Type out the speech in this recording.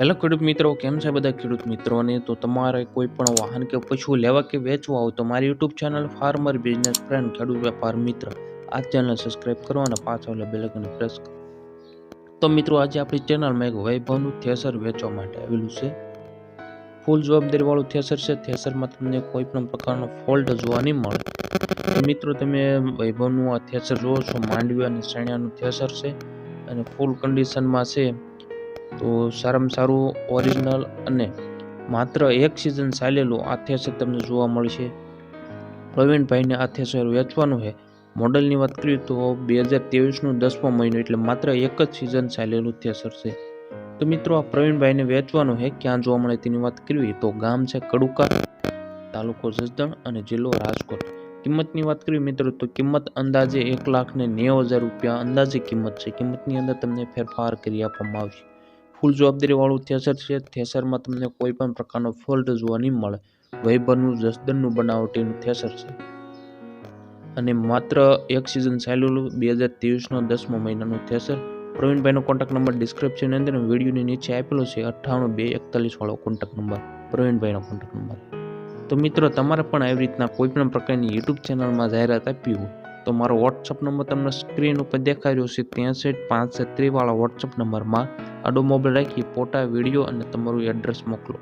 Hello ખેડૂત મિત્રો, કેમ છે બધા ખેડૂત મિત્રોને? તો તમારે કોઈ પણ વાહન કે પશુ લેવા કે વેચવા હોય તો મારી YouTube channel farmer business friend ખેડૂત વેપાર મિત્ર. આ ચેનલ સબસ્ક્રાઈબ કરો અને પાછળ ઓલા બેલ આઇકન પ્રેસ કરો. તો મિત્રો, આજે આપણી ચેનલમાં એક વૈભવનું થેસર વેચવા માટે આવેલું છે. ફૂલ જવાબદારીવાળું થેસર છે. થેસરમાં તમને કોઈ પણ પ્રકારનો ફોલ્ટ જોવા નહીં મળે. મિત્રો, તમે વૈભવનું આ થેસર જુઓ છો. માંડવી અને સણિયાનું થેસર છે અને ફૂલ કન્ડિશનમાં છે. તો સારામાં સારું ઓરિજિનલ અને માત્ર એક સિઝન ચાલેલું આ થેસર તમને જોવા મળશે. પ્રવીણભાઈને આ થેસર વેચવાનું છે. મોડલની વાત કરીએ તો બે હજાર ત્રેવીસનું દસમો મહિનો એટલે માત્ર એક જ સિઝન ચાલેલું થેસર છે. તો મિત્રો, આ પ્રવીણભાઈને વેચવાનું છે. ક્યાં જોવા મળે તેની વાત કરવી તો ગામ છે કડુકા તાલુકો જસદણ અને જિલ્લો રાજકોટ. કિંમતની વાત કરીએ મિત્રો, તો કિંમત અંદાજે એક લાખ ને નેવું હજાર રૂપિયા અંદાજે કિંમત છે. કિંમતની અંદર તમને ફેરફાર કરી આપવામાં આવશે. ફૂલ જવાબદારીવાળું થેસર છે. થેસરમાં તમને કોઈ પણ પ્રકારનો ફોલ્ટ જોવા નહીં મળે. વૈભવનું જસદનનું બનાવટીનું થેસર છે. અને માત્ર એક સિઝન ચાલેલું બે હજાર ત્રેવીસનો દસમો મહિનાનું થેસર. પ્રવીણભાઈનો કોન્ટેક્ટ નંબર ડિસ્ક્રિપ્શનની અંદર વિડીયોની નીચે આપેલો છે અઠ્ઠાણું બે એકતાલીસ વાળો કોન્ટેક્ટ નંબર પ્રવીણભાઈનો કોન્ટેક્ટ નંબર તો મિત્રો, તમારે પણ આવી રીતના કોઈપણ પ્રકારની યુટ્યુબ ચેનલમાં જાહેરાત આપવી હોય તો મારો વોટ્સઅપ નંબર તમને સ્ક્રીન ઉપર દેખાઈ રહ્યો છે ત્રેસઠ પાંસઠ ત્રીવાળા વોટ્સઅપ નંબરમાં. આડો મોબાઈલ રાખી ફોટા વીડિયો અને તમારું એડ્રેસ મોકલો.